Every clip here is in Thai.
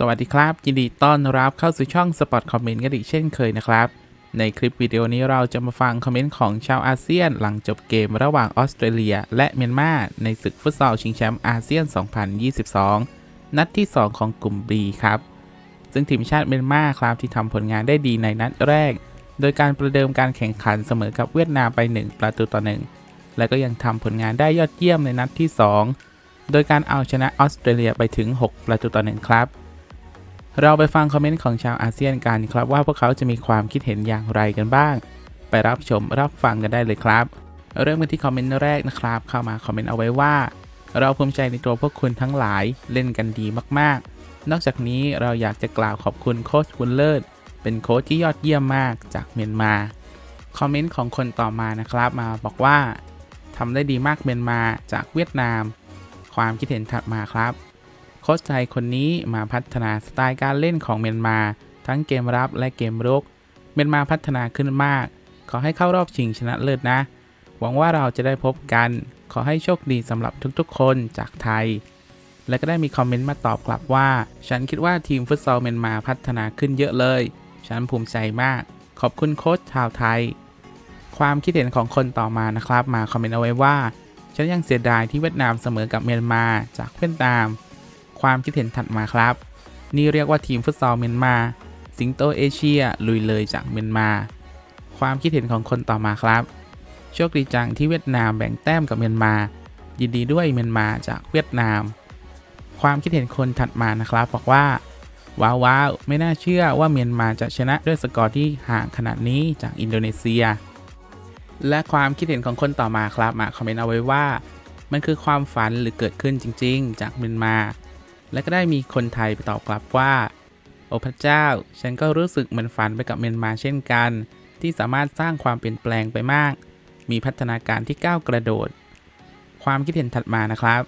สวัสดีครับ ยินดีต้อนรับเข้าสู่ช่อง Spot Comment กันอีกเช่นเคยนะครับ ในคลิปวิดีโอนี้เราจะมาฟังคอมเมนต์ของชาวอาเซียน หลังจบเกมระหว่างออสเตรเลีย และเมียนมาในศึกฟุตซอลชิงแชมป์อาเซียน 2022 นัดที่ 2 ของกลุ่ม B ครับ ซึ่งทีมชาติเมียนมาครับที่ทำผลงานได้ดีในนัดแรก โดยการประเดิมการแข่งขันเสมอกับเวียดนามไป 1 ประตูต่อ 1 และก็ยังทำผลงานได้ยอดเยี่ยมในนัดที่ 2 โดยการเอาชนะออสเตรเลียไปถึง 6 ประตูต่อ 1 ครับ เราไปฟังคอมเมนต์ของชาวอาเซียนกันครับว่าพวกเขาจะมีความคิดเห็นอย่างไรกันบ้าง ไปรับชมรับฟังกันได้เลยครับ เริ่มกันที่คอมเมนต์แรกนะครับ เข้ามาคอมเมนต์เอาไว้ว่า เราภูมิใจในตัวพวกคุณทั้งหลายเล่นกันดีมากๆ นอกจากนี้เราอยากจะกล่าวขอบคุณโค้ชบุญเลิศเป็นโค้ชที่ยอดเยี่ยมมากจากเมียนมาคอมเมนต์ของคนต่อมานะครับมาบอกว่าทำได้ดีมากเมียนมาจากเวียดนาม ความคิดเห็นถัดมาครับ ค้ชไทยคนนี้มาพัฒนาสไตล์การเล่นของเมียนมา ทั้งเกมรับและเกมรุก เมียนมาพัฒนาขึ้นมาก ขอให้เข้ารอบชิงชนะเลิศนะ หวังว่าเราจะได้พบกัน ขอให้โชคดีสำหรับทุกๆ คนจากไทย และก็ได้มีคอมเมนต์มาตอบกลับว่า ฉันคิดว่าทีมฟุตซอลเมียนมาพัฒนาขึ้นเยอะเลย ฉันภูมิใจมาก ขอบคุณโค้ชชาวไทย ความคิดเห็นของคนต่อมานะครับ มาคอมเมนต์เอาไว้ว่า ฉันยังเสียดายที่เวียดนามเสมอกับเมียนมาจากเวียดนาม ความคิดเห็นถัดมาครับ นี่เรียกว่าทีมฟุตซอลเมียนมา สิงโตเอเชียลุยเลยจากเมียนมา ความคิดเห็นของคนต่อมาครับ โชคดีจังที่เวียดนามแบ่งแต้มกับเมียนมา ยินดีด้วยเมียนมาจากเวียดนาม ความคิดเห็นคนถัดมานะครับบอกว่าว้าวว้าวไม่น่าเชื่อว่าเมียนมาจะชนะด้วยสกอร์ที่ห่างขนาดนี้จากอินโดนีเซีย และความคิดเห็นของคนต่อมาครับมาคอมเมนต์เอาไว้ว่า มันคือความฝันหรือเกิดขึ้นจริง ๆ จากเมียนมา และก็ได้มีคนไทยไปตอบกลับว่า โอ้พระเจ้า ฉันก็รู้สึกเหมือนฝันไปกับเมียนมาเช่นกัน ที่สามารถสร้างความเปลี่ยนแปลงไปมาก มีพัฒนาการที่ก้าวกระโดด ความคิดเห็นถัดมานะครับ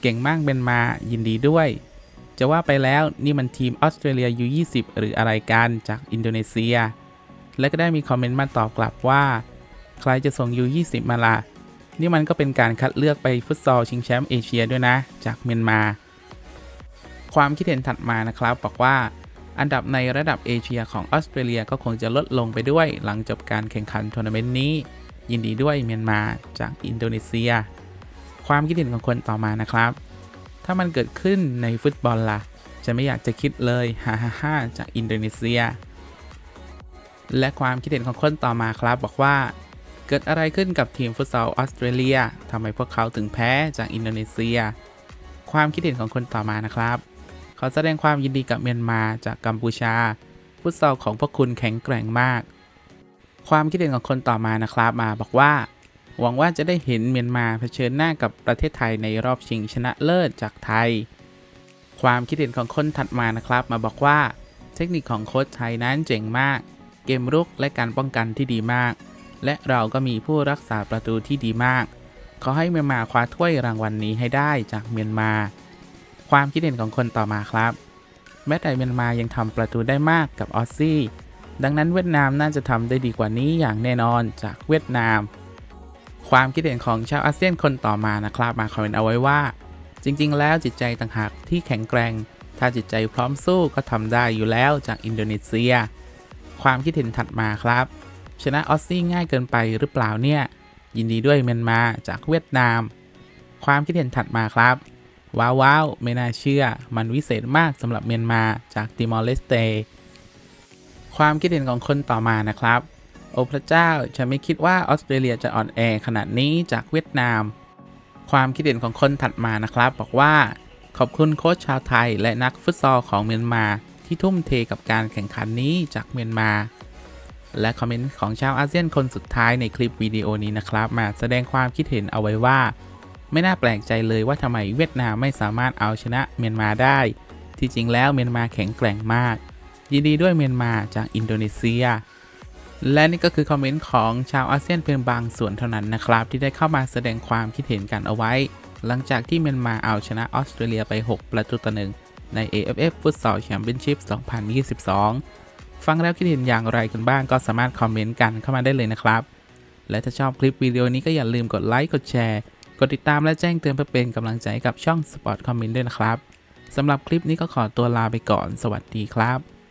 เก่งมากเมียนมายินดีด้วย จะว่าไปแล้วนี่มันทีมออสเตรเลีย U20 หรืออะไรกันจากอินโดนีเซีย และก็ได้มีคอมเมนต์มาตอบกลับว่า ใครจะส่ง U20 มาล่ะนี่มันก็เป็นการคัดเลือกไปฟุตซอลชิงแชมป์เอเชียด้วยนะ จากเมียนมา ความคิดเห็นถัดมานะครับ บอกว่าอันดับในระดับเอเชียของออสเตรเลียก็คงจะลดลงไปด้วย หลังจบการแข่งขันทัวร์นาเมนต์นี้ ยินดีด้วยเมียนมาจากอินโดนีเซีย ความคิดเห็นของคนต่อมานะครับ ถ้ามันเกิดขึ้นในฟุตบอลล่ะ จะไม่อยากจะคิดเลยฮ่าฮ่าฮ่าจากอินโดนีเซีย และความคิดเห็นของคนต่อมาครับบอกว่า เกิดอะไรขึ้นกับทีมฟุตซอลออสเตรเลียทำไมพวกเขาถึงแพ้จากอินโดนีเซีย ความคิดเห็นของคนต่อมานะครับ ขาแสดงความยินดีกับเมียนมาจากกัมพูชา ฟุตซอลของพวกคุณแข็งแกร่งมาก ความคิดเห็นของคนต่อมานะครับมาบอกว่า หวังว่าจะได้เห็นเมียนมาเผชิญหน้ากับประเทศไทยในรอบชิงชนะเลิศจากไทย ความคิดเห็นของคนถัดมานะครับ มาบอกว่า เทคนิคของโค้ชไทยนั้นเจ๋งมาก เกมรุกและการป้องกันที่ดีมาก และเราก็มีผู้รักษาประตูที่ดีมาก ขอให้เมียนมาคว้าถ้วยรางวัลนนี้ให้ได้จากเมียนมา ความคิดเห็นของคนต่อมาครับแม้แต่เมียนมายังทำประตูได้มากกับออสซี่ ดังนั้นเวียดนามน่าจะทำได้ดีกว่านี้อย่างแน่นอนจากเวียดนาม ความคิดเห็นของชาวอาเซียนคนต่อมานะครับ มาคอมเมนต์เอาไว้ว่า จริง ๆ แล้วจิตใจต่างหากที่แข็งแกร่ง ถ้าจิตใจพร้อมสู้ก็ทำได้อยู่แล้วจากอินโดนีเซีย ความคิดเห็นถัดมาครับ ชนะออสซี่ง่ายเกินไปหรือเปล่าเนี่ยยินดีด้วยเมียนมาจากเวียดนาม ความคิดเห็นถัดมาครับ ว้าวว้าวไม่น่าเชื่อ มันวิเศษมากสำหรับเมียนมาจากติมอร์เลสเตความคิดเห็นของคนต่อมานะครับ โอ้พระเจ้าฉันไม่คิดว่าออสเตรเลียจะอ่อนแอขนาดนี้จากเวียดนาม ความคิดเห็นของคนถัดมานะครับ บอกว่าขอบคุณโค้ชชาวไทยและนักฟุตซอลของเมียนมาที่ทุ่มเทกับการแข่งขันนี้จากเมียนมา และคอมเมนต์ของชาวอาเซียนคนสุดท้ายในคลิปวิดีโอนี้นะครับ มาแสดงความคิดเห็นเอาไว้ว่า ไม่น่าแปลกใจเลยว่าทำไมเวียดนามไม่สามารถเอาชนะเมียนมาได้ ที่จริงแล้วเมียนมาแข็งแกร่งมาก ยินดีด้วยเมียนมาจากอินโดนีเซีย และนี่ก็คือคอมเมนต์ของชาวอาเซียนเพียงบางส่วนเท่านั้นนะครับ ที่ได้เข้ามาแสดงความคิดเห็นกันเอาไว้ หลังจากที่เมียนมาเอาชนะออสเตรเลียไป 6 ประตูต่อหนึ่งใน AFF Futsal Championship 2022 ฟังแล้วคิดเห็นอย่างไรกันบ้างก็สามารถคอมเมนต์กันเข้ามาได้เลยนะครับ และถ้าชอบคลิปวิดีโอนี้ก็อย่าลืมกดไลค์กดแชร์ ดติดตามและแจ้งเตือนเพื่อเป็นกำลังใจให้กับช่อง Sport Comment ด้วยนะครับสำหรับคลิปนี้ก็ขอตัวลาไปก่อน สวัสดีครับ